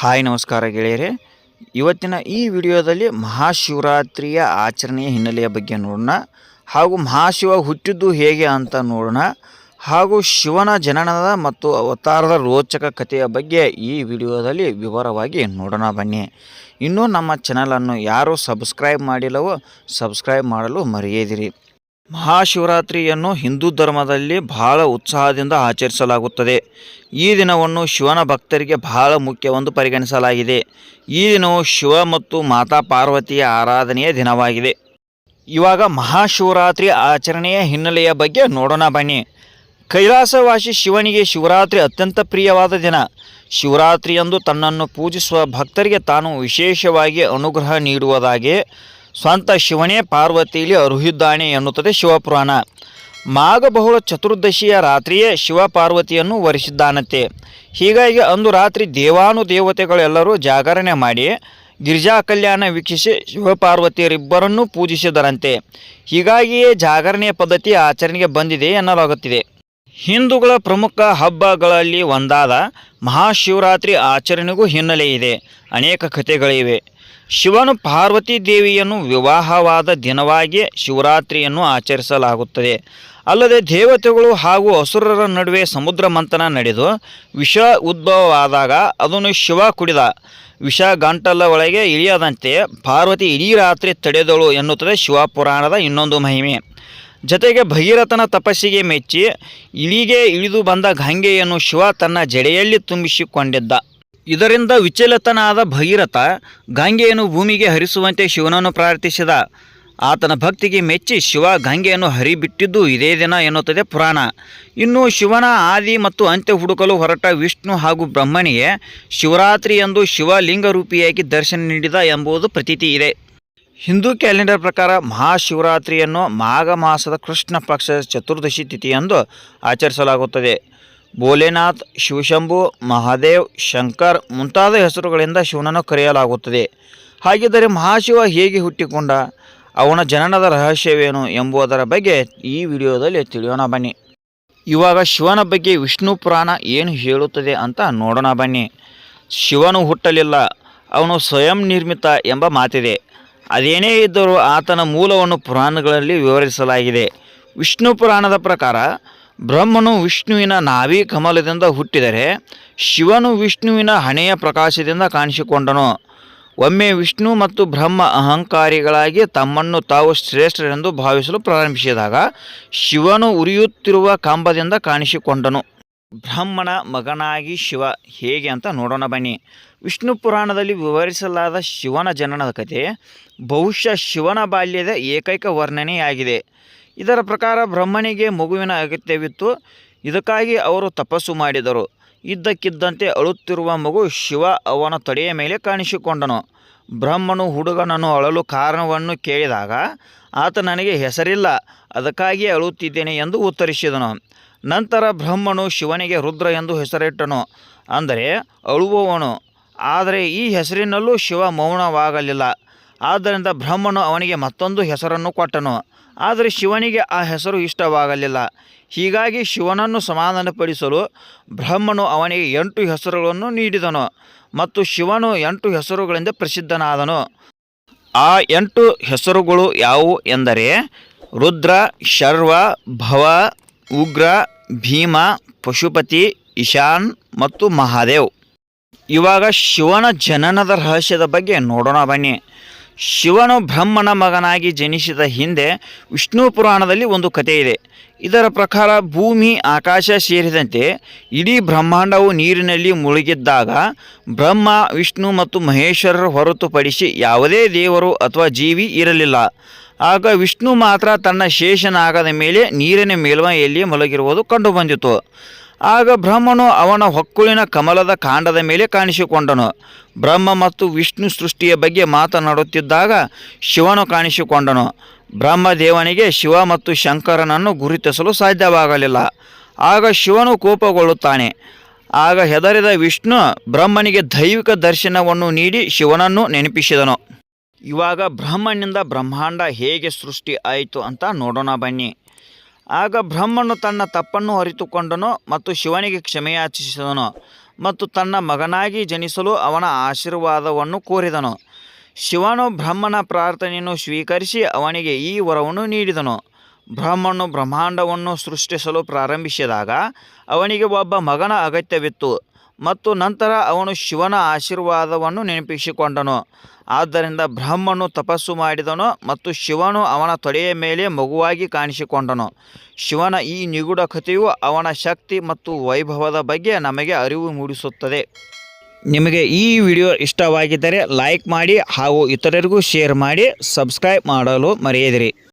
Hi, ನಮಸ್ಕಾರ ಗೆಳೆಯರೆ. ಇವತ್ತಿನ ಈ ವಿಡಿಯೋದಲ್ಲಿ ಮಹಾಶಿವರಾತ್ರಿಯ ಆಚರಣೆಯ ಹಿನ್ನೆಲೆಯ ಬಗ್ಗೆ ನೋಡೋಣ. ಹಾಗೂ ಮಹಾಶಿವ ಹುಟ್ಟಿದ್ದು ಹೇಗೆ ಅಂತ ನೋಡೋಣ. ಹಾಗೂ ಶಿವನ ಜನನದ ಮತ್ತು ಅವತಾರದ ರೋಚಕ ಕಥೆಯ ಬಗ್ಗೆ ಈ ವಿಡಿಯೋದಲ್ಲಿ ವಿವರವಾಗಿ ನೋಡೋಣ ಬನ್ನಿ. ಇನ್ನೂ ನಮ್ಮ ಚಾನಲನ್ನು ಯಾರು ಸಬ್ಸ್ಕ್ರೈಬ್ ಮಾಡಿಲ್ಲವೋ ಸಬ್ಸ್ಕ್ರೈಬ್ ಮಾಡಲು ಮರೆಯದಿರಿ. ಮಹಾಶಿವರಾತ್ರಿಯನ್ನು ಹಿಂದೂ ಧರ್ಮದಲ್ಲಿ ಬಹಳ ಉತ್ಸಾಹದಿಂದ ಆಚರಿಸಲಾಗುತ್ತದೆ. ಈ ದಿನವನ್ನು ಶಿವನ ಭಕ್ತರಿಗೆ ಬಹಳ ಮುಖ್ಯವೆಂದು ಪರಿಗಣಿಸಲಾಗಿದೆ. ಈ ದಿನವು ಶಿವ ಮತ್ತು ಮಾತಾ ಪಾರ್ವತಿಯ ಆರಾಧನೆಯ ದಿನವಾಗಿದೆ. ಇವಾಗ ಮಹಾಶಿವರಾತ್ರಿ ಆಚರಣೆಯ ಹಿನ್ನೆಲೆಯ ಬಗ್ಗೆ ನೋಡೋಣ ಬನ್ನಿ. ಕೈಲಾಸವಾಸಿ ಶಿವನಿಗೆ ಶಿವರಾತ್ರಿ ಅತ್ಯಂತ ಪ್ರಿಯವಾದ ದಿನ. ಶಿವರಾತ್ರಿಯಂದು ತನ್ನನ್ನು ಪೂಜಿಸುವ ಭಕ್ತರಿಗೆ ತಾನು ವಿಶೇಷವಾಗಿ ಅನುಗ್ರಹ ನೀಡುವುದಾಗಿ ಸ್ವಂತ ಶಿವನೇ ಪಾರ್ವತಿಯಲ್ಲಿ ಅರುಹಿದ್ದಾನೆ ಎನ್ನುತ್ತದೆ ಶಿವಪುರಾಣ. ಮಾಘಬಹುಳ ಚತುರ್ದಶಿಯ ರಾತ್ರಿಯೇ ಶಿವ ಪಾರ್ವತಿಯನ್ನು ವರಿಸಿದ್ದಾನಂತೆ. ಹೀಗಾಗಿ ಅಂದು ರಾತ್ರಿ ದೇವಾನುದೇವತೆಗಳೆಲ್ಲರೂ ಜಾಗರಣೆ ಮಾಡಿ ಗಿರಿಜಾ ಕಲ್ಯಾಣ ವೀಕ್ಷಿಸಿ ಶಿವಪಾರ್ವತಿಯರಿಬ್ಬರನ್ನೂ ಪೂಜಿಸಿದರಂತೆ. ಹೀಗಾಗಿಯೇ ಜಾಗರಣೆಯ ಪದ್ಧತಿ ಆಚರಣೆಗೆ ಬಂದಿದೆ ಎನ್ನಲಾಗುತ್ತಿದೆ. ಹಿಂದೂಗಳ ಪ್ರಮುಖ ಹಬ್ಬಗಳಲ್ಲಿ ಒಂದಾದ ಮಹಾಶಿವರಾತ್ರಿ ಆಚರಣೆಗೂ ಹಿನ್ನೆಲೆ ಇದೆ ಅನೇಕ ಕಥೆಗಳಿವೆ. ಶಿವನು ಪಾರ್ವತಿ ದೇವಿಯನ್ನು ವಿವಾಹವಾದ ದಿನವಾಗಿ ಶಿವರಾತ್ರಿಯನ್ನು ಆಚರಿಸಲಾಗುತ್ತದೆ. ಅಲ್ಲದೆ ದೇವತೆಗಳು ಹಾಗೂ ಅಸುರರ ನಡುವೆ ಸಮುದ್ರ ಮಂಥನ ನಡೆದು ವಿಷ ಉದ್ಭವವಾದಾಗ ಅದನ್ನು ಶಿವ ಕುಡಿದ. ವಿಷ ಗಂಟಲ ಒಳಗೆ ಇಳಿಯದಂತೆ ಪಾರ್ವತಿ ಇಡೀ ರಾತ್ರಿ ತಡೆದಳು ಎನ್ನುತ್ತದೆ ಶಿವಪುರಾಣದ ಇನ್ನೊಂದು ಮಹಿಮೆ. ಜತೆಗೆ ಭಗೀರಥನ ತಪಸ್ಸಿಗೆ ಮೆಚ್ಚಿ ಇಳಿಗೆ ಇಳಿದು ಬಂದ ಗಂಗೆಯನ್ನು ಶಿವ ತನ್ನ ಜಡೆಯಲ್ಲಿ ತುಂಬಿಸಿಕೊಂಡಿದ್ದ. ಇದರಿಂದ ವಿಚಲಿತನಾದ ಭಗೀರಥ ಗಂಗೆಯನ್ನು ಭೂಮಿಗೆ ಹರಿಸುವಂತೆ ಶಿವನನ್ನು ಪ್ರಾರ್ಥಿಸಿದ. ಆತನ ಭಕ್ತಿಗೆ ಮೆಚ್ಚಿ ಶಿವ ಗಂಗೆಯನ್ನು ಹರಿಬಿಟ್ಟಿದ್ದು ಇದೇ ದಿನ ಎನ್ನುತ್ತದೆ ಪುರಾಣ. ಇನ್ನು ಶಿವನ ಆದಿ ಮತ್ತು ಅಂತ್ಯ ಹುಡುಕಲು ಹೊರಟ ವಿಷ್ಣು ಹಾಗೂ ಬ್ರಹ್ಮನಿಗೆ ಶಿವರಾತ್ರಿ ಎಂದು ಶಿವಲಿಂಗ ರೂಪಿಯಾಗಿ ದರ್ಶನ ನೀಡಿದ ಎಂಬುದು ಪ್ರತೀತಿ ಇದೆ. ಹಿಂದೂ ಕ್ಯಾಲೆಂಡರ್ ಪ್ರಕಾರ ಮಹಾಶಿವರಾತ್ರಿಯನ್ನು ಮಾಘ ಮಾಸದ ಕೃಷ್ಣ ಪಕ್ಷದ ಚತುರ್ದಶಿ ತಿಥಿಯಂದು ಆಚರಿಸಲಾಗುತ್ತದೆ. ಭೋಲೆನಾಥ್, ಶಿವಶಂಭು, ಮಹಾದೇವ್, ಶಂಕರ್ ಮುಂತಾದ ಹೆಸರುಗಳಿಂದ ಶಿವನನ್ನು ಕರೆಯಲಾಗುತ್ತದೆ. ಹಾಗಿದ್ದರೆ ಮಹಾಶಿವ ಹೇಗೆ ಹುಟ್ಟಿಕೊಂಡ, ಅವನ ಜನನದ ರಹಸ್ಯವೇನು ಎಂಬುದರ ಬಗ್ಗೆ ಈ ವಿಡಿಯೋದಲ್ಲಿ ತಿಳಿಯೋಣ ಬನ್ನಿ. ಇವಾಗ ಶಿವನ ಬಗ್ಗೆ ವಿಷ್ಣು ಪುರಾಣ ಏನು ಹೇಳುತ್ತದೆ ಅಂತ ನೋಡೋಣ ಬನ್ನಿ. ಶಿವನು ಹುಟ್ಟಲಿಲ್ಲ, ಅವನು ಸ್ವಯಂ ನಿರ್ಮಿತ ಎಂಬ ಮಾತಿದೆ. ಅದೇನೇ ಇದ್ದರೂ ಆತನ ಮೂಲವನ್ನು ಪುರಾಣಗಳಲ್ಲಿ ವಿವರಿಸಲಾಗಿದೆ. ವಿಷ್ಣು ಪುರಾಣದ ಪ್ರಕಾರ ಬ್ರಹ್ಮನು ವಿಷ್ಣುವಿನ ನಾಭಿ ಕಮಲದಿಂದ ಹುಟ್ಟಿದರೆ ಶಿವನು ವಿಷ್ಣುವಿನ ಹಣೆಯ ಪ್ರಕಾಶದಿಂದ ಕಾಣಿಸಿಕೊಂಡನು. ಒಮ್ಮೆ ವಿಷ್ಣು ಮತ್ತು ಬ್ರಹ್ಮ ಅಹಂಕಾರಿಗಳಾಗಿ ತಮ್ಮನ್ನು ತಾವು ಶ್ರೇಷ್ಠರೆಂದು ಭಾವಿಸಲು ಪ್ರಾರಂಭಿಸಿದಾಗ ಶಿವನು ಉರಿಯುತ್ತಿರುವ ಕಂಬದಿಂದ ಕಾಣಿಸಿಕೊಂಡನು. ಬ್ರಹ್ಮನ ಮಗನಾಗಿ ಶಿವ ಹೇಗೆ ಅಂತ ನೋಡೋಣ ಬನ್ನಿ. ವಿಷ್ಣು ಪುರಾಣದಲ್ಲಿ ವಿವರಿಸಲಾದ ಶಿವನ ಜನನದ ಕಥೆ ಬಹುಶಃ ಶಿವನ ಬಾಲ್ಯದ ಏಕೈಕ ವರ್ಣನೆಯಾಗಿದೆ. ಇದರ ಪ್ರಕಾರ ಬ್ರಹ್ಮನಿಗೆ ಮಗುವಿನ ಅಗತ್ಯವಿತ್ತು. ಇದಕ್ಕಾಗಿ ಅವರು ತಪಸ್ಸು ಮಾಡಿದರು. ಇದ್ದಕ್ಕಿದ್ದಂತೆ ಅಳುತ್ತಿರುವ ಮಗು ಶಿವ ಅವನ ತಡೆಯ ಮೇಲೆ ಕಾಣಿಸಿಕೊಂಡನು. ಬ್ರಹ್ಮನು ಹುಡುಗನನ್ನು ಅಳಲು ಕಾರಣವನ್ನು ಕೇಳಿದಾಗ, ಆತ ನನಗೆ ಹೆಸರಿಲ್ಲ ಅದಕ್ಕಾಗಿ ಅಳುತ್ತಿದ್ದೇನೆ ಎಂದು ಉತ್ತರಿಸಿದನು. ನಂತರ ಬ್ರಹ್ಮನು ಶಿವನಿಗೆ ರುದ್ರ ಎಂದು ಹೆಸರಿಟ್ಟನು. ಅಂದರೆ ಅಳುವವನು. ಆದರೆ ಈ ಹೆಸರಿನಲ್ಲೂ ಶಿವ ಮೌನವಾಗಲಿಲ್ಲ. ಆದ್ದರಿಂದ ಬ್ರಹ್ಮನು ಅವನಿಗೆ ಮತ್ತೊಂದು ಹೆಸರನ್ನು ಕೊಟ್ಟನು. ಆದರೆ ಶಿವನಿಗೆ ಆ ಹೆಸರು ಇಷ್ಟವಾಗಲಿಲ್ಲ. ಹೀಗಾಗಿ ಶಿವನನ್ನು ಸಮಾಧಾನಪಡಿಸಲು ಬ್ರಹ್ಮನು ಅವನಿಗೆ ಎಂಟು ಹೆಸರುಗಳನ್ನು ನೀಡಿದನು ಮತ್ತು ಶಿವನು ಎಂಟು ಹೆಸರುಗಳಿಂದ ಪ್ರಸಿದ್ಧನಾದನು. ಆ ಎಂಟು ಹೆಸರುಗಳು ಯಾವುವು ಎಂದರೆ ರುದ್ರ, ಶರ್ವ, ಭವ, ಉಗ್ರ, ಭೀಮ, ಪಶುಪತಿ ಇಶಾನ್ ಮತ್ತು ಮಹಾದೇವ್. ಇವಾಗ ಶಿವನ ಜನನದ ರಹಸ್ಯದ ಬಗ್ಗೆ ನೋಡೋಣ ಬನ್ನಿ. ಶಿವನು ಬ್ರಹ್ಮನ ಮಗನಾಗಿ ಜನಿಸಿದ ಹಿಂದೆ ವಿಷ್ಣು ಪುರಾಣದಲ್ಲಿ ಒಂದು ಕಥೆ ಇದೆ. ಇದರ ಪ್ರಕಾರ ಭೂಮಿ, ಆಕಾಶ ಸೇರಿದಂತೆ ಇಡೀ ಬ್ರಹ್ಮಾಂಡವು ನೀರಿನಲ್ಲಿ ಮುಳುಗಿದ್ದಾಗ ಬ್ರಹ್ಮ, ವಿಷ್ಣು ಮತ್ತು ಮಹೇಶ್ವರರು ಹೊರತುಪಡಿಸಿ ಯಾವುದೇ ದೇವರು ಅಥವಾ ಜೀವಿ ಇರಲಿಲ್ಲ. ಆಗ ವಿಷ್ಣು ಮಾತ್ರ ತನ್ನ ಶೇಷನಾಗದ ಮೇಲೆ ನೀರಿನ ಮೇಲ್ಮೈಯಲ್ಲಿ ಮಲಗಿರುವುದು ಕಂಡುಬಂದಿತು. ಆಗ ಬ್ರಹ್ಮನು ಅವನ ಹೊಕ್ಕುಳಿನ ಕಮಲದ ಕಾಂಡದ ಮೇಲೆ ಕಾಣಿಸಿಕೊಂಡನು. ಬ್ರಹ್ಮ ಮತ್ತು ವಿಷ್ಣು ಸೃಷ್ಟಿಯ ಬಗ್ಗೆ ಮಾತನಾಡುತ್ತಿದ್ದಾಗ ಶಿವನು ಕಾಣಿಸಿಕೊಂಡನು. ಬ್ರಹ್ಮದೇವನಿಗೆ ಶಿವ ಮತ್ತು ಶಂಕರನನ್ನು ಗುರುತಿಸಲು ಸಾಧ್ಯವಾಗಲಿಲ್ಲ. ಆಗ ಶಿವನು ಕೋಪಗೊಳ್ಳುತ್ತಾನೆ. ಆಗ ಹೆದರಿದ ವಿಷ್ಣು ಬ್ರಹ್ಮನಿಗೆ ದೈವಿಕ ದರ್ಶನವನ್ನು ನೀಡಿ ಶಿವನನ್ನು ನೆನಪಿಸಿದನು. ಇವಾಗ ಬ್ರಹ್ಮನಿಂದ ಬ್ರಹ್ಮಾಂಡ ಹೇಗೆ ಸೃಷ್ಟಿ ಆಯಿತು ಅಂತ ನೋಡೋಣ ಬನ್ನಿ. ಆಗ ಬ್ರಹ್ಮನು ತನ್ನ ತಪ್ಪನ್ನು ಅರಿತುಕೊಂಡನು ಮತ್ತು ಶಿವನಿಗೆ ಕ್ಷಮೆಯಾಚಿಸಿದನು ಮತ್ತು ತನ್ನ ಮಗನಾಗಿ ಜನಿಸಲು ಅವನ ಆಶೀರ್ವಾದವನ್ನು ಕೋರಿದನು. ಶಿವನು ಬ್ರಹ್ಮನ ಪ್ರಾರ್ಥನೆಯನ್ನು ಸ್ವೀಕರಿಸಿ ಅವನಿಗೆ ಈ ವರವನ್ನು ನೀಡಿದನು. ಬ್ರಹ್ಮನು ಬ್ರಹ್ಮಾಂಡವನ್ನು ಸೃಷ್ಟಿಸಲು ಪ್ರಾರಂಭಿಸಿದಾಗ ಅವನಿಗೆ ಒಬ್ಬ ಮಗನ ಅಗತ್ಯವಿತ್ತು. ಮತ್ತು ನಂತರ ಅವನು ಶಿವನ ಆಶೀರ್ವಾದವನ್ನು ನೆನಪಿಸಿಕೊಂಡನು. ಆದ್ದರಿಂದ ಬ್ರಹ್ಮನು ತಪಸ್ಸು ಮಾಡಿದನು ಮತ್ತು ಶಿವನು ಅವನ ತೊಡೆಯ ಮೇಲೆ ಮಗುವಾಗಿ ಕಾಣಿಸಿಕೊಂಡನು. ಶಿವನ ಈ ನಿಗೂಢ ಕಥೆಯು ಅವನ ಶಕ್ತಿ ಮತ್ತು ವೈಭವದ ಬಗ್ಗೆ ನಮಗೆ ಅರಿವು ಮೂಡಿಸುತ್ತದೆ. ನಿಮಗೆ ಈ ವಿಡಿಯೋ ಇಷ್ಟವಾಗಿದ್ದರೆ ಲೈಕ್ ಮಾಡಿ ಹಾಗೂ ಇತರರಿಗೂ ಶೇರ್ ಮಾಡಿ, ಸಬ್ಸ್ಕ್ರೈಬ್ ಮಾಡಲು ಮರೆಯದಿರಿ.